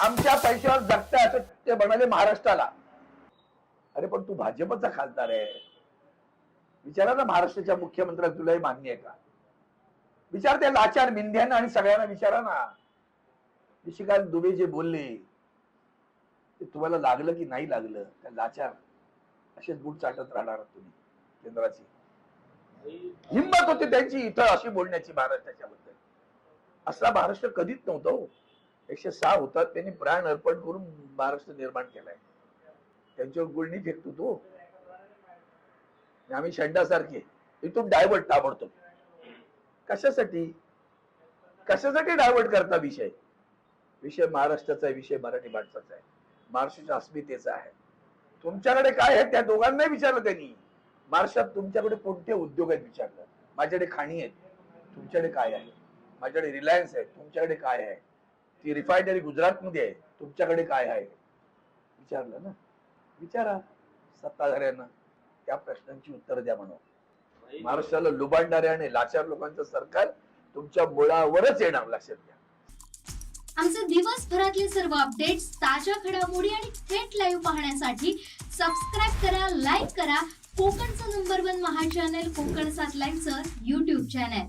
आमच्या पैशावर जगताय असं ते म्हणाले महाराष्ट्राला. अरे पण तू भाजपचा खासदार आहे. विचारा ना महाराष्ट्राच्या मुख्यमंत्र्याला तुला हे मान्य आहे का? विचार त्या लाचार मिंध्यांना आणि सगळ्यांना विचारा ना. निशिकांत दुबे जे बोलले ते तुम्हाला लागलं की नाही लागलं? त्या लाचार असेच बूट चाटत राहणार तुम्ही केंद्राची. हिंमत होती त्यांची इथं अशी बोलण्याची महाराष्ट्राच्या बद्दल असला महाराष्ट्र कधीच नव्हता हो. एकशे सहा होतात त्यांनी प्राण अर्पण करून महाराष्ट्र निर्माण केलाय. त्यांच्यावर गुळणी फेकतो तो. आम्ही शेंडासारखे. इथून डायव्हर्ट ताबडतो कशासाठी? कशासाठी डायव्हर्ट करता विषय? विषय महाराष्ट्राचा आहे विषय मराठी माणसाचा आहे. महाराष्ट्राच्या अस्मितेचा आहे. तुमच्याकडे काय आहे त्या दोघांनाही विचारलं त्यांनी. महाराष्ट्रात तुमच्याकडे कोणते उद्योग आहेत विचारलं? माझ्याकडे खाणी आहेत. तुमच्याकडे काय आहे? माझ्याकडे रिलायन्स आहे. तुमच्याकडे काय आहे? ती रिफायनरी गुजरातमध्ये आहे. तुमच्याकडे काय आहे? विचारलं ना. विचारा. सत्ताधाऱ्यांना त्या प्रश्नांची उत्तर द्या म्हणून. महाराष्ट्राला लुबाडणाऱ्या आणि लाचार लोकांचं सरकार तुमच्या मुळावरच येणार लक्षात घ्या. आमचे दिवसभरातले सर्व अपडेट्स ताज्या घडामोडी आणि थेट लाईव्ह पाहण्यासाठी सबस्क्राईब करा लाईक करा. कोकणचं नंबर वन महा चॅनल कोकण सात लाईव्हचं युट्यूब चॅनल